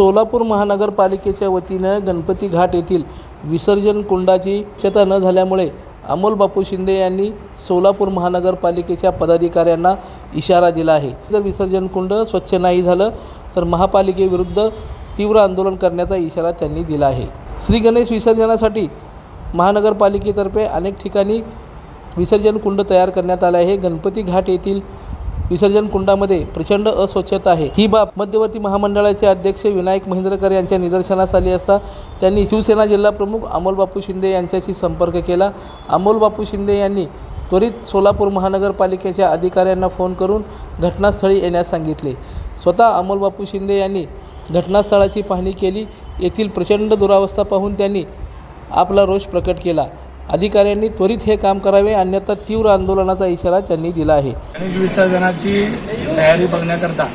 सोलापूर महानगरपालिकेच्या वतीनं गणपती घाट येथील विसर्जन कुंडाची स्वच्छता न झाल्यामुळे अमोल बापू शिंदे यांनी सोलापूर महानगरपालिकेच्या पदाधिकाऱ्यांना इशारा दिला आहे. जर विसर्जन कुंड स्वच्छ नाही झालं तर महापालिकेविरुद्ध तीव्र आंदोलन करण्याचा इशारा त्यांनी दिला आहे. श्री गणेश विसर्जनासाठी महानगरपालिकेतर्फे अनेक ठिकाणी विसर्जन कुंड तयार करण्यात आले आहे. गणपती घाट येथील विसर्जन कुंडामध्ये प्रचंड अस्वच्छता आहे. ही बाब मध्यवर्ती महामंडळाचे अध्यक्ष विनायक महेंद्रकर यांच्या निदर्शनास आली असता त्यांनी शिवसेना जिल्हा प्रमुख अमोल बापू शिंदे यांच्याशी संपर्क केला. अमोल बापू शिंदे यांनी त्वरित सोलापूर महानगरपालिकेच्या अधिकाऱ्यांना फोन करून घटनास्थळी येण्यास सांगितले. स्वतः अमोल बापू शिंदे यांनी घटनास्थळाची पाहणी केली. येथील प्रचंड दुरावस्था पाहून त्यांनी आपला रोष प्रकट केला. अधिकाऱ्यांनी त्वरित हे काम करावे अन्यथा तीव्र आंदोलनाचा इशारा त्यांनी दिला आहे. गणेश विसर्जनाची तयारी बघण्याकरता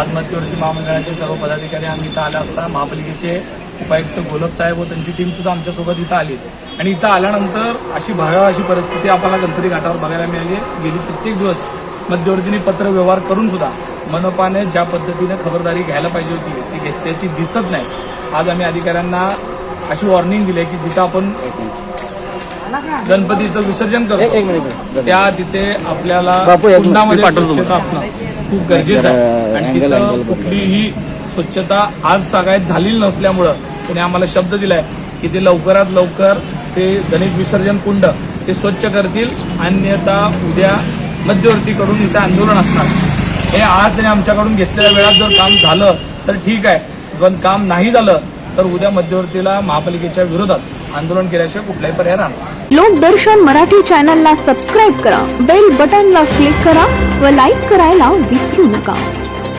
आज मध्यवर्ती महामंडळाचे सर्व पदाधिकारी आम्ही इथं आला असता महापालिकेचे उपायुक्त गोलब साहेब व त्यांची टीम सुद्धा आमच्यासोबत इथं आली. आणि इथं आल्यानंतर अशी भयाव अशी परिस्थिती आपल्याला गणपती घाटावर बघायला मिळाली. गेली कित्येक दिवस मध्यवर्तीने पत्र व्यवहार करून सुद्धा मनपाने ज्या पद्धतीने खबरदारी घ्यायला पाहिजे होती ती घेतल्याची दिसत नाही. आज आम्ही अधिकाऱ्यांना अशी वॉर्निंग दिली आहे की जिथं आपण गणपतीचं विसर्जन करतो. त्या तिथे आपल्याला कुंडामध्ये स्वच्छता असणं खूप गरजेचं आहे. आणि तिथं कुठलीही स्वच्छता आज तागायत झालेली नसल्यामुळं त्याने आम्हाला शब्द दिलाय की ते लवकरात लवकर ते गणेश विसर्जन कुंड ते स्वच्छ करतील. अन्यथा उद्या मध्यवर्तीकडून इथं आंदोलन असणार. हे आज त्याने आमच्याकडून घेतलेल्या वेळात जर काम झालं तर ठीक आहे. पण काम नाही झालं तर उद्या मध्यवर्तीला महापालिकेच्या विरोधात आंदोलन केल्याशिवाय कुठलाही पर्याय राहणार लोकदर्शन मराठी चॅनलला सबस्क्राईब करा बेल बटनला क्लिक करा व लाईक करायला विसरू नका.